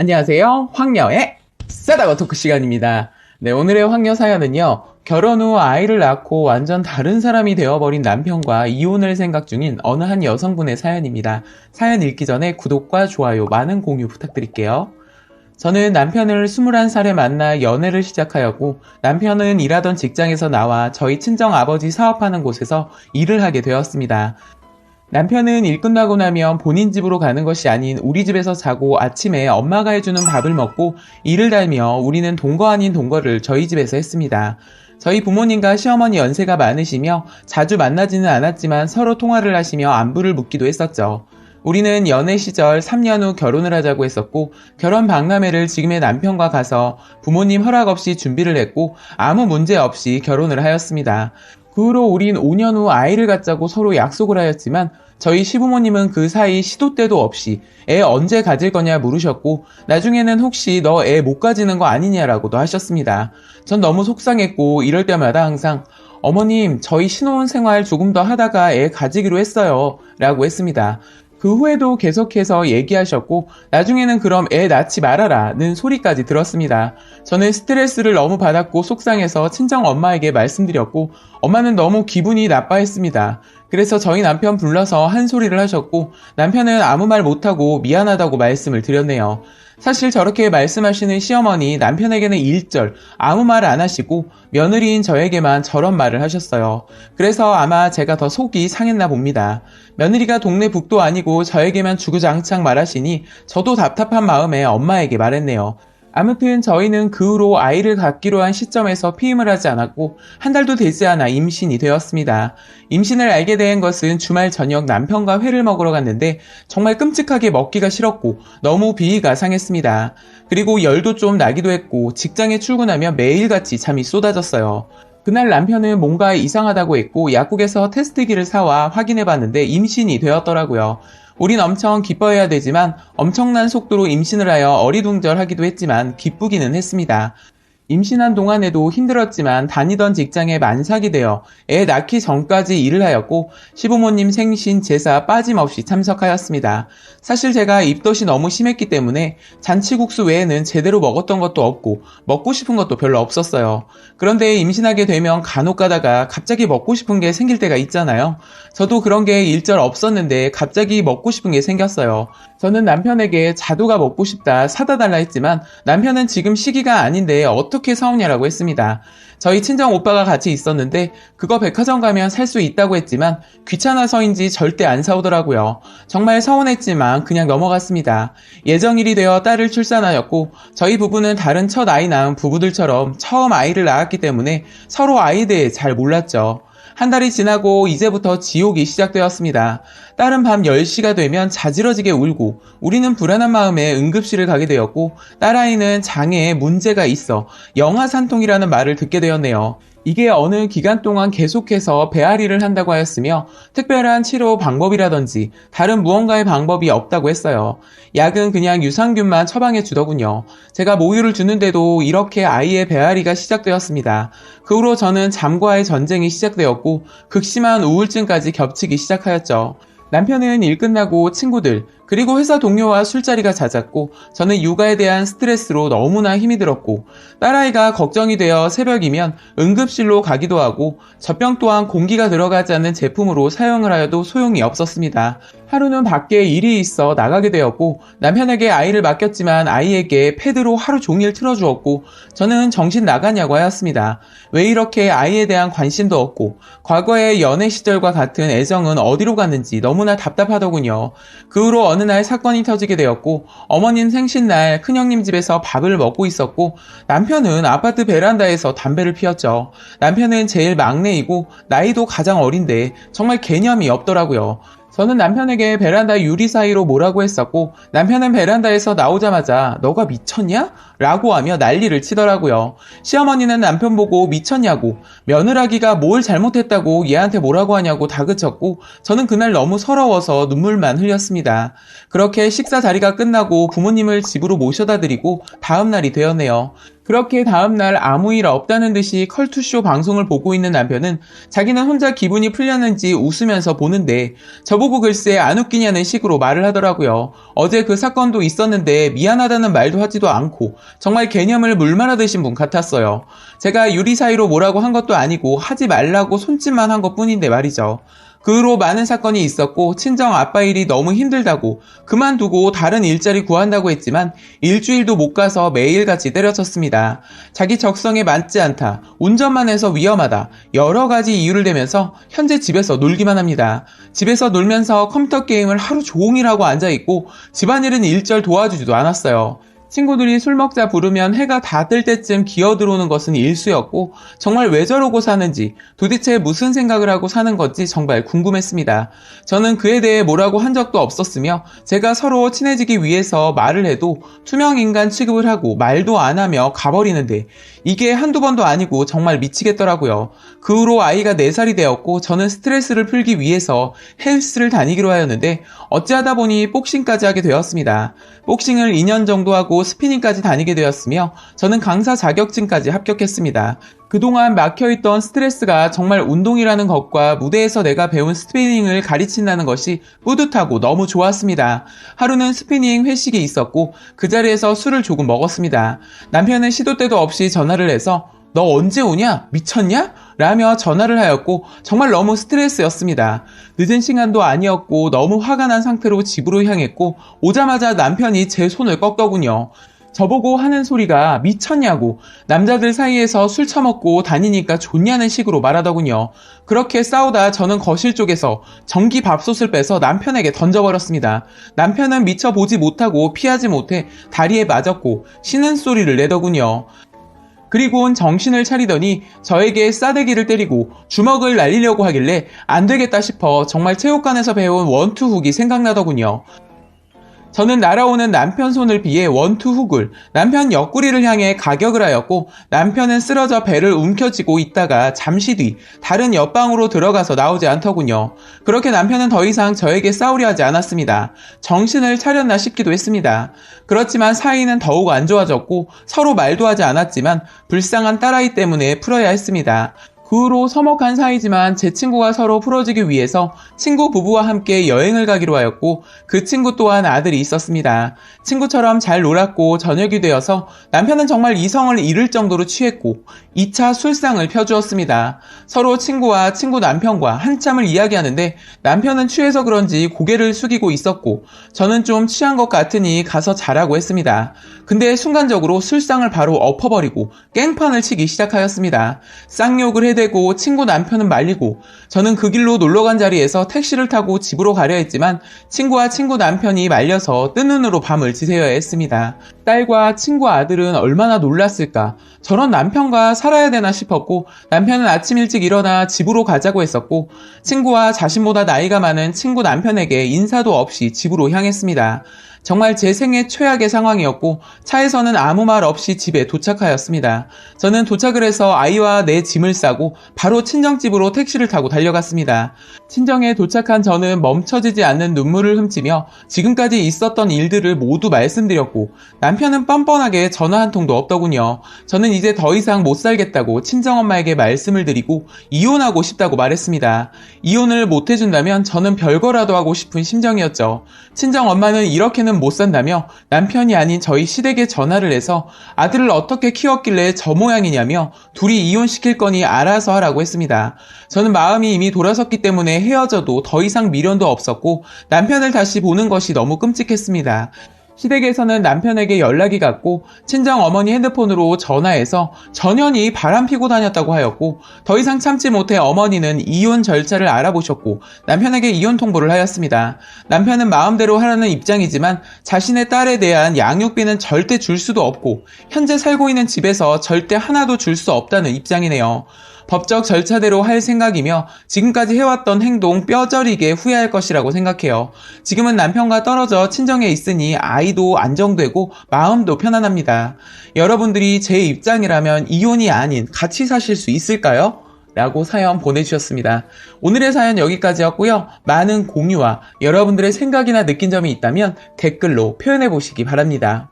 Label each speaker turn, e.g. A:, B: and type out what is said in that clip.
A: 안녕하세요. 황녀의 싸다고 토크 시간입니다. 네, 오늘의 황녀 사연은요. 결혼 후 아이를 낳고 완전 다른 사람이 되어버린 남편과 이혼을 생각 중인 어느 한 여성분의 사연입니다. 사연 읽기 전에 구독과 좋아요, 많은 공유 부탁드릴게요. 저는 남편을 21살에 만나 연애를 시작하였고 남편은 일하던 직장에서 나와 저희 친정 아버지 사업하는 곳에서 일을 하게 되었습니다. 남편은 일 끝나고 나면 본인 집으로 가는 것이 아닌 우리 집에서 자고 아침에 엄마가 해주는 밥을 먹고 일을 달며 우리는 동거 아닌 동거를 저희 집에서 했습니다. 저희 부모님과 시어머니 연세가 많으시며 자주 만나지는 않았지만 서로 통화를 하시며 안부를 묻기도 했었죠. 우리는 연애 시절 3년 후 결혼을 하자고 했었고 결혼 박람회를 지금의 남편과 가서 부모님 허락 없이 준비를 했고 아무 문제 없이 결혼을 하였습니다. 그 후로 우린 5년 후 아이를 갖자고 서로 약속을 하였지만 저희 시부모님은 그 사이 시도 때도 없이 애 언제 가질 거냐 물으셨고 나중에는 혹시 너 애 못 가지는 거 아니냐라고도 하셨습니다. 전 너무 속상했고 이럴 때마다 항상 어머님 저희 신혼 생활 조금 더 하다가 애 가지기로 했어요 라고 했습니다. 그 후에도 계속해서 얘기하셨고 나중에는 그럼 애 낳지 말아라는 소리까지 들었습니다. 저는 스트레스를 너무 받았고 속상해서 친정 엄마에게 말씀드렸고 엄마는 너무 기분이 나빠했습니다. 그래서 저희 남편 불러서 한 소리를 하셨고 남편은 아무 말 못하고 미안하다고 말씀을 드렸네요. 사실 저렇게 말씀하시는 시어머니 남편에게는 일절 아무 말 안 하시고 며느리인 저에게만 저런 말을 하셨어요. 그래서 아마 제가 더 속이 상했나 봅니다. 며느리가 동네 북도 아니고 저에게만 주구장창 말하시니 저도 답답한 마음에 엄마에게 말했네요. 아무튼 저희는 그 후로 아이를 갖기로 한 시점에서 피임을 하지 않았고 한 달도 되지 않아 임신이 되었습니다. 임신을 알게 된 것은 주말 저녁 남편과 회를 먹으러 갔는데 정말 끔찍하게 먹기가 싫었고 너무 비위가 상했습니다. 그리고 열도 좀 나기도 했고 직장에 출근하며 매일같이 잠이 쏟아졌어요. 그날 남편은 뭔가 이상하다고 했고 약국에서 테스트기를 사와 확인해 봤는데 임신이 되었더라고요. 우린 엄청 기뻐해야 되지만 엄청난 속도로 임신을 하여 어리둥절하기도 했지만 기쁘기는 했습니다. 임신한 동안에도 힘들었지만 다니던 직장에 만삭이 되어 애 낳기 전까지 일을 하였고 시부모님 생신 제사 빠짐없이 참석하였습니다. 사실 제가 입덧이 너무 심했기 때문에 잔치국수 외에는 제대로 먹었던 것도 없고 먹고 싶은 것도 별로 없었어요. 그런데 임신하게 되면 간혹 가다가 갑자기 먹고 싶은 게 생길 때가 있잖아요. 저도 그런 게 일절 없었는데 갑자기 먹고 싶은 게 생겼어요. 저는 남편에게 자두가 먹고 싶다 사다 달라 했지만 남편은 지금 시기가 아닌데 어떻게 사오냐라고 했습니다. 저희 친정 오빠가 같이 있었는데 그거 백화점 가면 살 수 있다고 했지만 귀찮아서인지 절대 안 사오더라고요. 정말 서운했지만 그냥 넘어갔습니다. 예정일이 되어 딸을 출산하였고 저희 부부는 다른 첫 아이 낳은 부부들처럼 처음 아이를 낳았기 때문에 서로 아이에 대해 잘 몰랐죠. 한 달이 지나고 이제부터 지옥이 시작되었습니다. 딸은 밤 10시가 되면 자지러지게 울고 우리는 불안한 마음에 응급실을 가게 되었고 딸아이는 장애에 문제가 있어 영아산통이라는 말을 듣게 되었네요. 이게 어느 기간 동안 계속해서 배앓이를 한다고 하였으며 특별한 치료 방법이라든지 다른 무언가의 방법이 없다고 했어요. 약은 그냥 유산균만 처방해 주더군요. 제가 모유를 주는데도 이렇게 아이의 배앓이가 시작되었습니다. 그 후로 저는 잠과의 전쟁이 시작되었고 극심한 우울증까지 겹치기 시작하였죠. 남편은 일 끝나고 친구들, 그리고 회사 동료와 술자리가 잦았고, 저는 육아에 대한 스트레스로 너무나 힘이 들었고, 딸아이가 걱정이 되어 새벽이면 응급실로 가기도 하고, 젖병 또한 공기가 들어가지 않는 제품으로 사용을 하여도 소용이 없었습니다. 하루는 밖에 일이 있어 나가게 되었고, 남편에게 아이를 맡겼지만 아이에게 패드로 하루 종일 틀어주었고, 저는 정신 나가냐고 하였습니다. 왜 이렇게 아이에 대한 관심도 없고, 과거의 연애 시절과 같은 애정은 어디로 갔는지 너무나 답답하더군요. 그 후로 어느 날 사건이 터지게 되었고 어머님 생신날 큰형님 집에서 밥을 먹고 있었고 남편은 아파트 베란다에서 담배를 피웠죠. 남편은 제일 막내이고 나이도 가장 어린데 정말 개념이 없더라고요. 저는 남편에게 베란다 유리 사이로 뭐라고 했었고 남편은 베란다에서 나오자마자 너가 미쳤냐? 라고 하며 난리를 치더라고요. 시어머니는 남편 보고 미쳤냐고, 며느라기가 뭘 잘못했다고 얘한테 뭐라고 하냐고 다그쳤고, 저는 그날 너무 서러워서 눈물만 흘렸습니다. 그렇게 식사 자리가 끝나고 부모님을 집으로 모셔다 드리고 다음 날이 되었네요. 그렇게 다음날 아무 일 없다는 듯이 컬투쇼 방송을 보고 있는 남편은 자기는 혼자 기분이 풀렸는지 웃으면서 보는데 저보고 글쎄 안 웃기냐는 식으로 말을 하더라고요. 어제 그 사건도 있었는데 미안하다는 말도 하지도 않고 정말 개념을 물 말아 드신 분 같았어요. 제가 유리 사이로 뭐라고 한 것도 아니고 하지 말라고 손짓만 한 것 뿐인데 말이죠. 그 후로 많은 사건이 있었고 친정 아빠 일이 너무 힘들다고 그만두고 다른 일자리 구한다고 했지만 일주일도 못 가서 매일같이 때려쳤습니다. 자기 적성에 맞지 않다. 운전만 해서 위험하다. 여러 가지 이유를 대면서 현재 집에서 놀기만 합니다. 집에서 놀면서 컴퓨터 게임을 하루 종일 하고 앉아있고 집안일은 일절 도와주지도 않았어요. 친구들이 술 먹자 부르면 해가 다 뜰 때쯤 기어 들어오는 것은 일수였고 정말 왜 저러고 사는지 도대체 무슨 생각을 하고 사는 건지 정말 궁금했습니다. 저는 그에 대해 뭐라고 한 적도 없었으며 제가 서로 친해지기 위해서 말을 해도 투명 인간 취급을 하고 말도 안 하며 가버리는데 이게 한두 번도 아니고 정말 미치겠더라고요. 그 후로 아이가 4살이 되었고 저는 스트레스를 풀기 위해서 헬스를 다니기로 하였는데 어찌하다 보니 복싱까지 하게 되었습니다. 복싱을 2년 정도 하고 스피닝까지 다니게 되었으며 저는 강사 자격증까지 합격했습니다. 그동안 막혀있던 스트레스가 정말 운동이라는 것과 무대에서 내가 배운 스피닝을 가르친다는 것이 뿌듯하고 너무 좋았습니다. 하루는 스피닝 회식이 있었고 그 자리에서 술을 조금 먹었습니다. 남편은 시도 때도 없이 전화를 해서 너 언제 오냐? 미쳤냐? 라며 전화를 하였고 정말 너무 스트레스였습니다. 늦은 시간도 아니었고 너무 화가 난 상태로 집으로 향했고 오자마자 남편이 제 손을 꺾더군요. 저보고 하는 소리가 미쳤냐고 남자들 사이에서 술 처먹고 다니니까 좋냐는 식으로 말하더군요. 그렇게 싸우다 저는 거실 쪽에서 전기 밥솥을 빼서 남편에게 던져버렸습니다. 남편은 미쳐 보지 못하고 피하지 못해 다리에 맞았고 쉬는 소리를 내더군요. 그리고는 정신을 차리더니 저에게 싸대기를 때리고 주먹을 날리려고 하길래 안 되겠다 싶어 정말 체육관에서 배운 원투 훅이 생각나더군요. 저는 날아오는 남편 손을 피해 원투 훅을 남편 옆구리를 향해 가격을 하였고 남편은 쓰러져 배를 움켜쥐고 있다가 잠시 뒤 다른 옆방으로 들어가서 나오지 않더군요. 그렇게 남편은 더 이상 저에게 싸우려 하지 않았습니다. 정신을 차렸나 싶기도 했습니다. 그렇지만 사이는 더욱 안 좋아졌고 서로 말도 하지 않았지만 불쌍한 딸아이 때문에 풀어야 했습니다. 그 후로 서먹한 사이지만 제 친구가 서로 풀어주기 위해서 친구 부부와 함께 여행을 가기로 하였고 그 친구 또한 아들이 있었습니다. 친구처럼 잘 놀았고 저녁이 되어서 남편은 정말 이성을 잃을 정도로 취했고 2차 술상을 펴주었습니다. 서로 친구와 친구 남편과 한참을 이야기하는데 남편은 취해서 그런지 고개를 숙이고 있었고 저는 좀 취한 것 같으니 가서 자라고 했습니다. 근데 순간적으로 술상을 바로 엎어버리고 깽판을 치기 시작하였습니다. 쌍욕을 해대 대고 친구 남편은 말리고 저는 그 길로 놀러 간 자리에서 택시를 타고 집으로 가려 했지만 친구와 친구 남편이 말려서 뜬 눈으로 밤을 지새워야 했습니다. 딸과 친구 아들은 얼마나 놀랐을까. 저런 남편과 살아야 되나 싶었고 남편은 아침 일찍 일어나 집으로 가자고 했었고 친구와 자신보다 나이가 많은 친구 남편에게 인사도 없이 집으로 향했습니다. 정말 제 생애 최악의 상황이었고 차에서는 아무 말 없이 집에 도착하였습니다. 저는 도착을 해서 아이와 내 짐을 싸고 바로 친정집으로 택시를 타고 달려갔습니다. 친정에 도착한 저는 멈춰지지 않는 눈물을 훔치며 지금까지 있었던 일들을 모두 말씀드렸고 남편은 뻔뻔하게 전화 한 통도 없더군요. 저는 이제 더 이상 못 살겠다고 친정엄마에게 말씀을 드리고 이혼하고 싶다고 말했습니다. 이혼을 못 해준다면 저는 별거라도 하고 싶은 심정이었죠. 친정엄마는 이렇게는 남편은 못 산다며 남편이 아닌 저희 시댁에 전화를 해서 아들을 어떻게 키웠길래 저 모양이냐며 둘이 이혼시킬 거니 알아서 하라고 했습니다. 저는 마음이 이미 돌아섰기 때문에 헤어져도 더 이상 미련도 없었고 남편을 다시 보는 것이 너무 끔찍했습니다. 시댁에서는 남편에게 연락이 갔고 친정 어머니 핸드폰으로 전화해서 전현이 바람 피고 다녔다고 하였고 더 이상 참지 못해 어머니는 이혼 절차를 알아보셨고 남편에게 이혼 통보를 하였습니다. 남편은 마음대로 하라는 입장이지만 자신의 딸에 대한 양육비는 절대 줄 수도 없고 현재 살고 있는 집에서 절대 하나도 줄 수 없다는 입장이네요. 법적 절차대로 할 생각이며 지금까지 해왔던 행동 뼈저리게 후회할 것이라고 생각해요. 지금은 남편과 떨어져 친정에 있으니 아이도 안정되고 마음도 편안합니다. 여러분들이 제 입장이라면 이혼이 아닌 같이 사실 수 있을까요? 라고 사연 보내주셨습니다. 오늘의 사연 여기까지였고요. 많은 공유와 여러분들의 생각이나 느낀 점이 있다면 댓글로 표현해 보시기 바랍니다.